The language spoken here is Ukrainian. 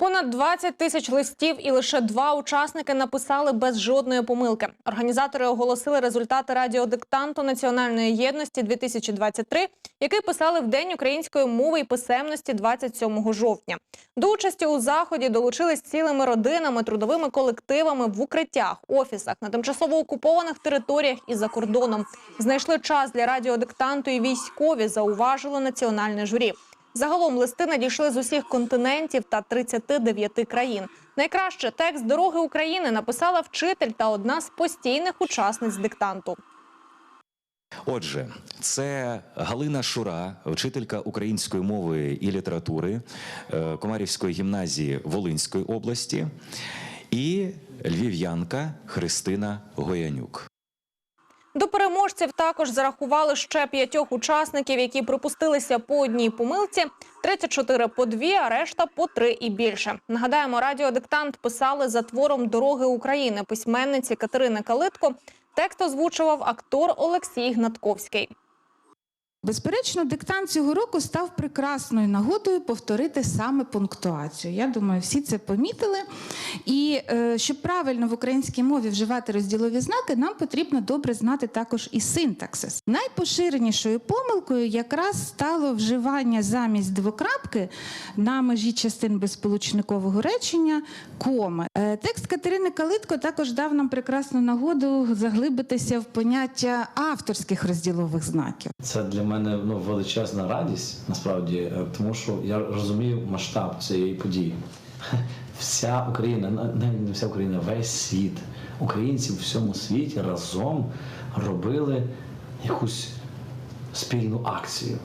Понад 20 тисяч листів і лише два учасники написали без жодної помилки. Організатори оголосили результати радіодиктанту національної єдності 2023, який писали в День української мови і писемності 27 жовтня. До участі у заході долучились цілими родинами, трудовими колективами в укриттях, офісах на тимчасово окупованих територіях і за кордоном. Знайшли час для радіодиктанту і військові, зауважило національне журі. Загалом листи надійшли з усіх континентів та 39 країн. Найкраще текст дороги України написала вчитель та одна з постійних учасниць диктанту. Отже, це Галина Шура, вчителька української мови і літератури е, Комарівської гімназії Волинської області, і львів'янка Христина Гоянюк. До переможців також зарахували ще п'ятьох учасників, які припустилися по одній помилці. 34 по дві, а решта по три і більше. Нагадаємо, радіодиктант писали за твором Дороги України письменниці Катерини Калитко. Текст озвучував актор Олексій Гнатковський. Безперечно, диктант цього року став прекрасною нагодою повторити саме пунктуацію. Я думаю, всі це помітили. І е, щоб правильно в українській мові вживати розділові знаки, нам потрібно добре знати також і синтаксис. Найпоширенішою помилкою якраз стало вживання замість двокрапки на межі частин безсполучникового речення коми. Е, текст Катерини Калитко також дав нам прекрасну нагоду заглибитися в поняття авторських розділових знаків. Це для мене ну, величезна радість, насправді, е, тому що я розумію масштаб цієї події. Вся Україна, на- не вся Україна, весь світ, українці в всьому світі разом робили якусь спільну акцію.